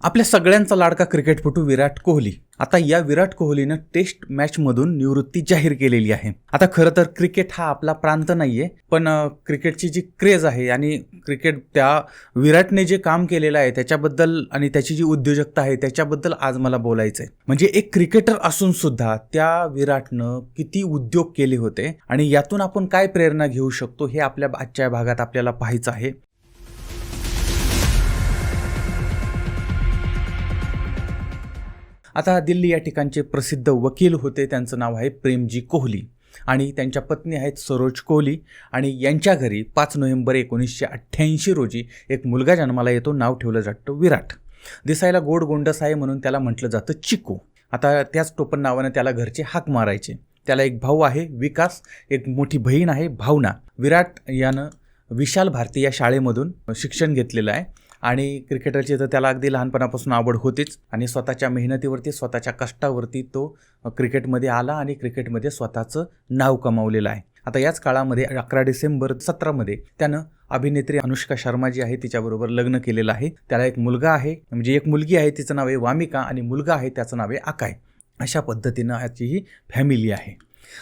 आपल्या सगळ्यांचा लाडका क्रिकेटपटू विराट कोहली. आता या विराट कोहलीनं टेस्ट मॅचमधून निवृत्ती जाहीर केलेली आहे. आता खरं तर क्रिकेट हा आपला प्रांत नाहीये पण क्रिकेटची जी क्रेज आहे आणि क्रिकेट त्या विराटने जे काम केलेलं आहे त्याच्याबद्दल आणि त्याची जी उद्योजकता आहे त्याच्याबद्दल आज मला बोलायचं आहे म्हणजे एक क्रिकेटर असून सुद्धा त्या विराटनं किती उद्योग केले होते आणि यातून आपण काय प्रेरणा घेऊ शकतो हे आपल्या आजच्या भागात आपल्याला पाहायचं आहे. आता दिल्ली या ठिकाणचे प्रसिद्ध वकील होते. त्यांचं नाव आहे प्रेमजी कोहली आणि त्यांच्या पत्नी आहेत सरोज कोहली आणि यांच्या घरी पाच नोव्हेंबर एकोणीसशे अठ्ठ्याऐंशी रोजी एक मुलगा जन्माला येतो. नाव ठेवलं जातं विराट. दिसायला गोड गोंडस आहे म्हणून त्याला म्हटलं जातं चिकू. आता त्याच टोपण नावानं त्याला घरचे हाक मारायचे. त्याला एक भाऊ आहे विकास. एक मोठी बहीण आहे भावना. विराट यानं विशाल भारती या शाळेमधून शिक्षण घेतलेलं आहे. आणि क्रिकेटरची तर त्याला अगदी लहानपणापासून आवड होतीच. आणि स्वतःच्या मेहनतीवरती स्वतःच्या कष्टावरती तो क्रिकेटमध्ये आला आणि क्रिकेटमध्ये स्वतःचं नाव कमावलेलं आहे. आता याच काळामध्ये अकरा डिसेंबर सतरामध्ये त्यानं अभिनेत्री अनुष्का शर्मा जी आहे तिच्याबरोबर लग्न केलेलं आहे. त्याला एक मुलगा आहे म्हणजे एक मुलगी आहे तिचं नाव आहे वामिका आणि मुलगा आहे त्याचं नाव आहे आकाय. अशा पद्धतीनं ह्याची ही फॅमिली आहे.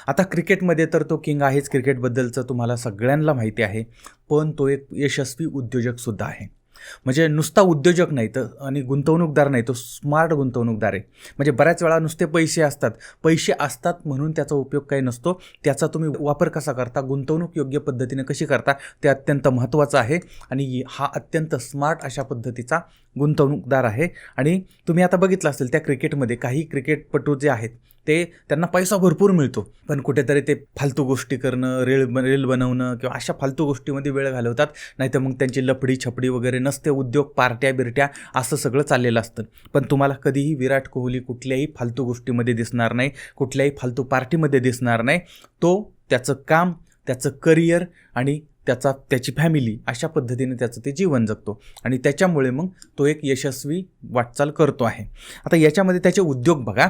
आता क्रिकेटमध्ये तर तो किंग आहेच. क्रिकेटबद्दलचं तुम्हाला सगळ्यांना माहिती आहे. पण तो एक यशस्वी उद्योजकसुद्धा आहे. म्हणजे नुसता उद्योजक नाही तर आणि गुंतवणूकदार नाही तो स्मार्ट गुंतवणूकदार आहे. म्हणजे बऱ्याच वेळा नुसते पैसे असतात. पैसे असतात म्हणून त्याचा उपयोग काही नसतो. त्याचा तुम्ही वापर कसा करता? गुंतवणूक योग्य पद्धतीने कशी करता? ते अत्यंत महत्त्वाचं आहे. आणि हा अत्यंत स्मार्ट अशा पद्धतीचा गुंतवणूकदार आहे. आणि तुम्ही आता बघितलं असेल त्या क्रिकेटमध्ये काही क्रिकेटपटू जे आहेत ते त्यांना पैसा भरपूर मिळतो. पण कुठेतरी ते फालतू गोष्टी करणं रेल रेल बनवणं किंवा अशा फालतू गोष्टीमध्ये वेळ घालवतात. नाहीतर मग त्यांची लफडी छपडी वगैरे नसते उद्योग पार्ट्या बिरट्या असं सगळं चाललेलं असतं. पण तुम्हाला कधीही विराट कोहली कुठल्याही फालतू गोष्टीमध्ये दिसणार नाही कुठल्याही फालतू पार्टीमध्ये दिसणार नाही. तो त्याचं काम त्याचं करिअर आणि त्याचा त्याची फॅमिली अशा पद्धतीने त्याचं ते जीवन जगतो. आणि त्याच्यामुळे मग तो एक यशस्वी वाटचाल करतो आहे. आता याच्यामध्ये त्याचे उद्योग बघा.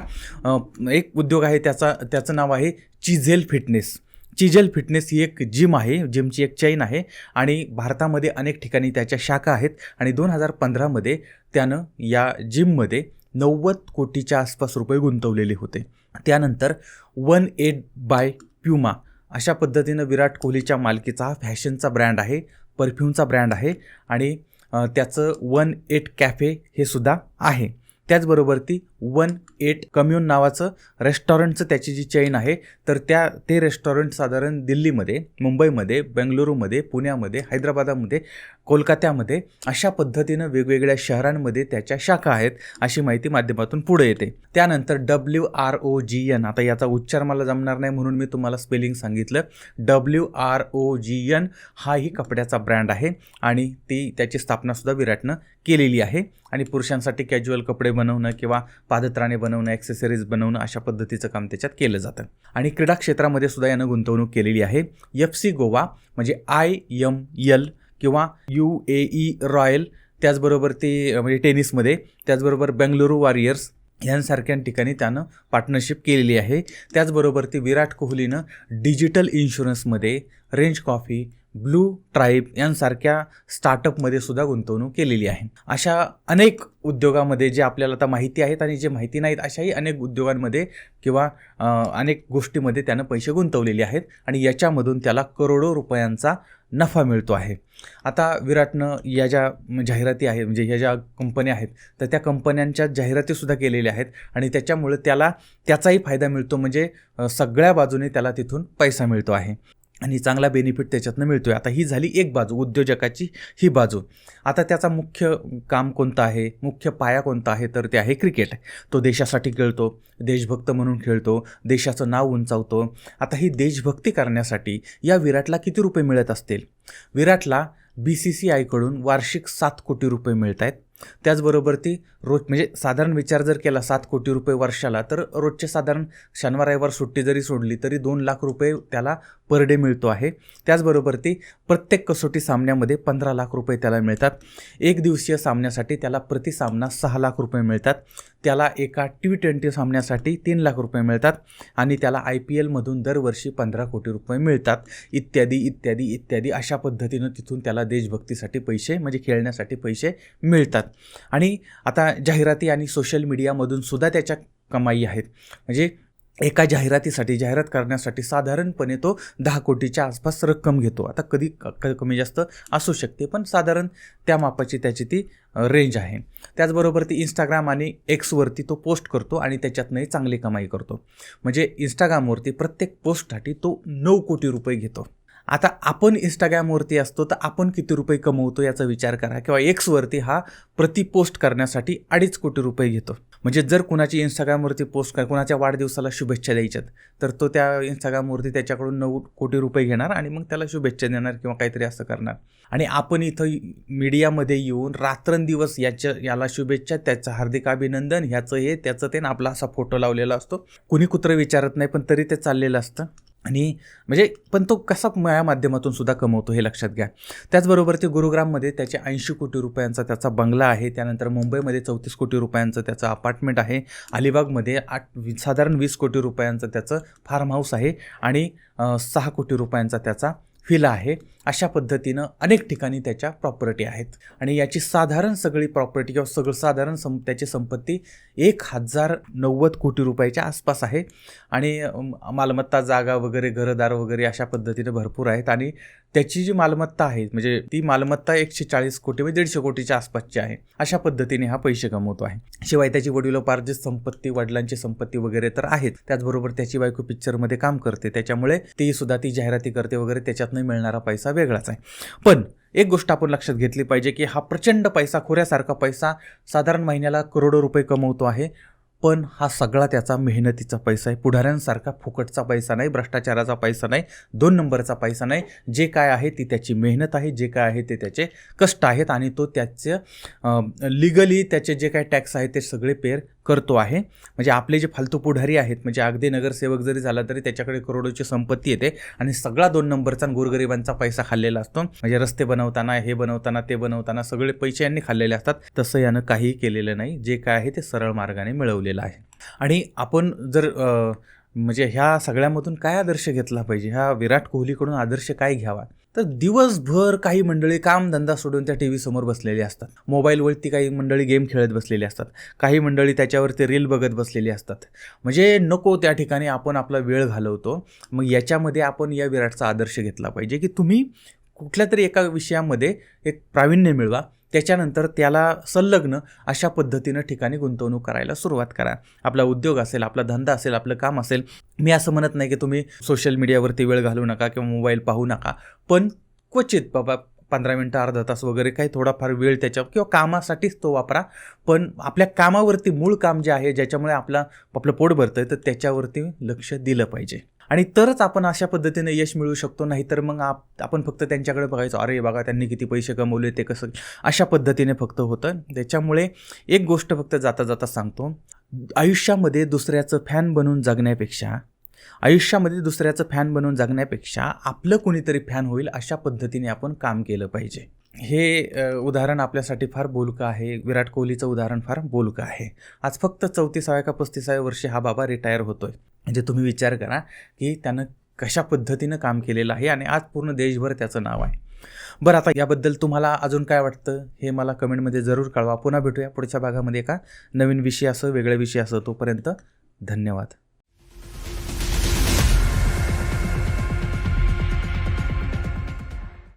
एक उद्योग आहे त्याचा त्याचं नाव आहे चिझेल फिटनेस. चिझेल फिटनेस ही एक जिम आहे जिमची एक चैन आहे आणि भारतामध्ये अनेक ठिकाणी त्याच्या शाखा आहेत आणि दोन हजार पंधरामध्ये त्यानं या जिममध्ये नव्वद कोटीच्या आसपास रुपये गुंतवलेले होते. त्यानंतर वन एट बाय प्युमा अशा पद्धतीनं विराट कोहलीच्या मालकीचा हा फॅशनचा ब्रँड आहे परफ्यूमचा ब्रँड आहे आणि त्याचं वन एट कॅफे हे सुद्धा आहे. त्याचबरोबर ती वन एट कम्युन नावाचं रेस्टॉरंटचं त्याची जी चेन आहे तर त्या ते रेस्टॉरंट साधारण दिल्लीमध्ये मुंबईमध्ये बेंगलुरूमध्ये पुण्यामध्ये हैदराबादामध्ये कोलकात्यामध्ये अशा पद्धतीनं वेगवेगळ्या शहरांमध्ये त्याच्या शाखा आहेत अशी माहिती माध्यमातून पुढे येते. त्यानंतर W R O G N आता याचा उच्चार मला जमणार नाही म्हणून मी तुम्हाला स्पेलिंग सांगितलं. W R O G N हाही कपड्याचा ब्रँड आहे आणि ती त्याची स्थापनासुद्धा विराटनं केलेली आहे. आणि पुरुषांसाठी कॅज्युअल कपडे बनवणं किंवा पादत्राणे बनवणं ॲक्सेसरीज बनवणं अशा पद्धतीचं काम त्याच्यात केलं जातं. आणि क्रीडा क्षेत्रामध्ये सुद्धा यानं गुंतवणूक केलेली आहे. एफ सी गोवा म्हणजे आय एम यल किंवा यू ए ई रॉयल त्याचबरोबर ते म्हणजे टेनिसमध्ये त्याचबरोबर बेंगलुरू वॉरियर्स यांसारख्या ठिकाणी त्यानं पार्टनरशिप केलेली आहे. त्याचबरोबर ती विराट कोहलीनं डिजिटल इन्शुरन्समध्ये रेंज कॉफी ब्लू ट्राईब यांसारख्या स्टार्टअपमध्ये सुद्धा गुंतवणूक केलेली आहे. अशा अनेक उद्योगामध्ये जे आपल्याला आता माहिती आहेत आणि जे माहिती नाहीत अशाही अनेक उद्योगांमध्ये किंवा अनेक गोष्टीमध्ये त्यानं पैसे गुंतवलेले आहेत आणि याच्यामधून त्याला करोडो रुपयांचा नफा मिळतो आहे. आता विराटनं या ज्या जाहिराती आहेत म्हणजे ह्या ज्या कंपन्या आहेत तर त्या कंपन्यांच्या जाहिरातीसुद्धा केलेल्या आहेत आणि त्याच्यामुळे त्याला त्याचाही फायदा मिळतो म्हणजे सगळ्या बाजूने त्याला तिथून पैसा मिळतो आहे. आणि चांगला बेनिफिट त्याच्यातनं मिळतो आहे आता ही झाली एक बाजू उद्योजकाची ही बाजू. आता त्याचा मुख्य काम कोणतं आहे? मुख्य पाया कोणता आहे? तर ते आहे क्रिकेट तो देशासाठी खेळतो देशभक्त म्हणून खेळतो देशाचं नाव उंचावतो. आता ही देशभक्ती करण्यासाठी या विराटला किती रुपये मिळत असतील? विराटला बी सी सी आयकडून वार्षिक सात कोटी रुपये मिळत आहेत त्याचबरोबर ती रोज म्हणजे साधारण विचार जर केला सात कोटी रुपये वर्षाला तर रोजचे साधारण शनिवार रविवार सुट्टी जरी सोडली तरी दोन लाख रुपये त्याला पर डे मिळतो आहे. त्याचबरोबर ती प्रत्येक कसोटी सामन्यामध्ये पंधरा लाख रुपये त्याला मिळतात. एक दिवसीय सामन्यासाठी त्याला प्रति सामना सहा लाख रुपये मिळतात. त्याला एका टी ट्वेंटी सामन्यासाठी तीन लाख रुपये मिळतात आणि त्याला आय पी एलमधून दरवर्षी पंधरा कोटी रुपये मिळतात. इत्यादी इत्यादी इत्यादी अशा पद्धतीनं तिथून त्याला देशभक्तीसाठी पैसे म्हणजे खेळण्यासाठी पैसे मिळतात. आणि आता जाहिराती आणि सोशल मीडियामधून सुद्धा त्याच्या कमाई आहेत. म्हणजे एका जाहिरातीसाठी जाहिरात करण्यासाठी साधारणपणे तो दहा कोटीच्या आसपास रक्कम घेतो. आता कधी क- क- कमी जास्त असू शकते पण साधारण त्या मापाची त्याची ती रेंज आहे. त्याचबरोबर ती इंस्टाग्राम आणि एक्सवरती तो पोस्ट करतो आणि त्याच्यातनंही चांगली कमाई करतो. म्हणजे इंस्टाग्रामवरती प्रत्येक पोस्टसाठी तो नऊ कोटी रुपये घेतो. आता आपण इंस्टाग्रामवरती असतो तर आपण किती रुपये कमवतो याचा विचार करा. किंवा एक्सवरती हा प्रति पोस्ट करण्यासाठी अडीच कोटी रुपये घेतो. म्हणजे जर कुणाची इंस्टाग्रामवरती पोस्ट कर कुणाच्या वाढदिवसाला शुभेच्छा द्यायच्यात तर तो त्या इंस्टाग्रामवरती त्याच्याकडून नऊ कोटी रुपये घेणार आणि मग त्याला शुभेच्छा देणार किंवा काहीतरी असं करणार. आणि आपण इथं मीडियामध्ये येऊन रात्रंदिवस याच्या याला शुभेच्छा त्याचं हार्दिक अभिनंदन ह्याचं हे त्याचं ते आणि आपला असा फोटो लावलेला असतो. कुणी कुत्रं विचारत नाही पण तरी ते चाललेलं असतं. आणि म्हणजे पण तो कसा या माध्यमातून सुद्धा कमवतो हे लक्षात घ्या. त्याचबरोबर ते गुरुग्राममध्ये त्याचे ऐंशी कोटी रुपयांचा त्याचा बंगला आहे. त्यानंतर मुंबईमध्ये चौतीस कोटी रुपयांचं त्याचं अपार्टमेंट आहे. अलिबागमध्ये आठ वी- साधारण वीस कोटी रुपयांचं त्याचं फार्म हाऊस आहे. आणि सहा कोटी रुपयांचा त्याचा व्हिला आहे. अशा पद्धतीनं अनेक ठिकाणी त्याच्या प्रॉपर्टी आहेत. आणि याची साधारण सगळी प्रॉपर्टी किंवा सगळं साधारण सं त्याची संपत्ती एक हजार नव्वद कोटी रुपयाच्या आसपास आहे. आणि मालमत्ता जागा वगैरे घरदार वगैरे अशा पद्धतीने भरपूर आहेत. आणि त्याची जी मालमत्ता आहे म्हणजे ती मालमत्ता एकशे चाळीस कोटी म्हणजे दीडशे कोटीच्या आसपासची आहे अशा पद्धतीने हा पैसे कमवतो आहे. शिवाय त्याची वडिलोपार्जित संपत्ती वडिलांची संपत्ती वगैरे तर आहेत त्याचबरोबर त्याची बायको पिक्चरमध्ये काम करते त्याच्यामुळे ती सुद्धा ती जाहिराती करते वगैरे त्याच्यातनं मिळणारा पैसा वेगळाच आहे. पण एक गोष्ट आपण लक्षात घेतली पाहिजे की हा प्रचंड पैसा खोऱ्यासारखा पैसा साधारण महिन्याला करोडो रुपये कमवतो आहे पण हा सगळा त्याचा मेहनतीचा पैसा आहे. पुढाऱ्यांसारखा फुकटचा पैसा नाही भ्रष्टाचाराचा पैसा नाही दोन नंबरचा पैसा नाही. जे काय आहे ती त्याची मेहनत आहे जे काय आहे ते त्याचे कष्ट आहेत आणि तो त्याचं लिगली त्याचे जे काय टॅक्स आहे ते सगळे पेर करतो आहे. म्हणजे आपले जे फालतू पुढारी आहेत म्हणजे अगदी नगरसेवक जरी झाला तरी त्याच्याकडे करोडोची संपत्ती येते आणि सगळा दोन नंबरचा आणि गोरगरिबांचा पैसा खाल्लेला असतो. म्हणजे रस्ते बनवताना हे बनवताना ते बनवताना सगळे पैसे यांनी खाल्लेले असतात. तसं यानं काहीही केलेलं नाही. जे काय आहे ते सरळ मार्गाने मिळवलेलं आहे. आणि आपण जर म्हणजे ह्या सगळ्यामधून काय आदर्श घेतला पाहिजे? ह्या विराट कोहलीकडून आदर्श काय घ्यावा? तर दिवसभर काही मंडळी कामधंदा सोडून त्या टी व्ही समोर बसलेली असतात. मोबाईलवरती काही मंडळी गेम खेळत बसलेली असतात. काही मंडळी त्याच्यावरती रील बघत बसलेली असतात. म्हणजे नको त्या ठिकाणी आपण आपला वेळ घालवतो. मग याच्यामध्ये आपण या विराटचा आदर्श घेतला पाहिजे की तुम्ही कुठल्या तरी एका विषयामध्ये एक प्रावीण्य मिळवा. त्याच्यानंतर त्याला संलग्न अशा पद्धतीनं ठिकाणी गुंतवणूक करायला सुरुवात करा. आपला उद्योग असेल आपला धंदा असेल आपलं काम असेल मी असं म्हणत नाही की तुम्ही सोशल मीडियावरती वेळ घालू नका किंवा मोबाईल पाहू नका. पण क्वचित बाबा पंधरा मिनटं अर्धा तास वगैरे काही थोडाफार वेळ त्याच्यावर किंवा कामासाठीच तो वापरा. पण आपल्या कामावरती मूळ काम जे आहे ज्याच्यामुळे आपला आपलं पोट भरतं आहे तर त्याच्यावरती लक्ष दिलं पाहिजे. आणि तरच आपण अशा पद्धतीने यश मिळवू शकतो नाहीतर मग आप आपण फक्त त्यांच्याकडे बघायचो अरे बघा त्यांनी किती पैसे कमवले ते कसं? अशा पद्धतीने फक्त होतं. त्याच्यामुळे एक गोष्ट फक्त जाता जाता सांगतो. आयुष्यामध्ये दुसऱ्याचं फॅन बनून जगण्यापेक्षा आयुष्यामध्ये दुसऱ्याचं फॅन बनून जगण्यापेक्षा आपलं कोणीतरी फॅन होईल अशा पद्धतीने आपण काम केलं पाहिजे. हे उदाहरण आपल्यासाठी फार बोलकं आहे. विराट कोहलीचं उदाहरण फार बोलकं आहे. आज फक्त चौतीसाव्या का पस्तीसाव्या वर्षी हा बाबा रिटायर होतोय. म्हणजे तुम्ही विचार करा की त्यानं कशा पद्धतीनं काम केलेलं आहे आणि आज पूर्ण देशभर त्याचं नाव आहे. बरं आता याबद्दल तुम्हाला अजून काय वाटतं? हे मला कमेंटमध्ये जरूर कळवा. पुन्हा भेटूया पुढच्या भागामध्ये एका नवीन विषय असं वेगळ्या विषय असं तोपर्यंत धन्यवाद.